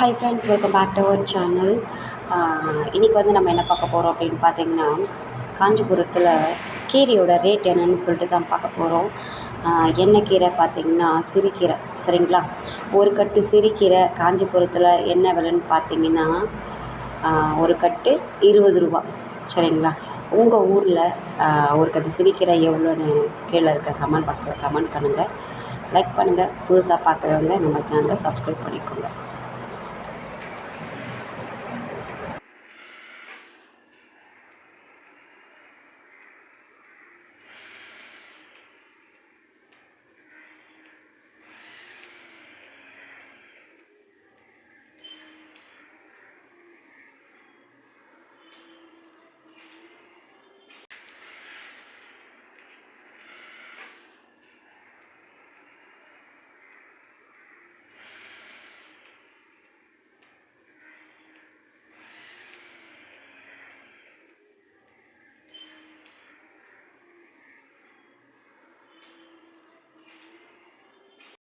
Hi friends welcome back to our channel இன்றைக்கி வந்து நம்ம என்ன பார்க்க போகிறோம் அப்படின்னு பார்த்தீங்கன்னா காஞ்சிபுரத்தில் கீரையோட ரேட் என்னன்னு சொல்லிட்டு தான் பார்க்க போகிறோம் என்ன கீரை பார்த்தீங்கன்னா சிறுகீரை. சரிங்களா? ஒரு கட்டு சிறுகீரை காஞ்சிபுரத்தில் என்ன விலைன்னு பார்த்தீங்கன்னா ஒரு கட்டு இருபது ரூபா. சரிங்களா? உங்கள் ஊரில் ஒரு கட்டு சிறுகீரை எவ்வளோன்னு கீழே இருக்க கமெண்ட் பாக்ஸில் கமெண்ட் பண்ணுங்கள் லைக் பண்ணுங்கள் புதுசாக பார்க்குறவங்க நம்ம சேனலை சப்ஸ்கிரைப் பண்ணிக்கோங்க.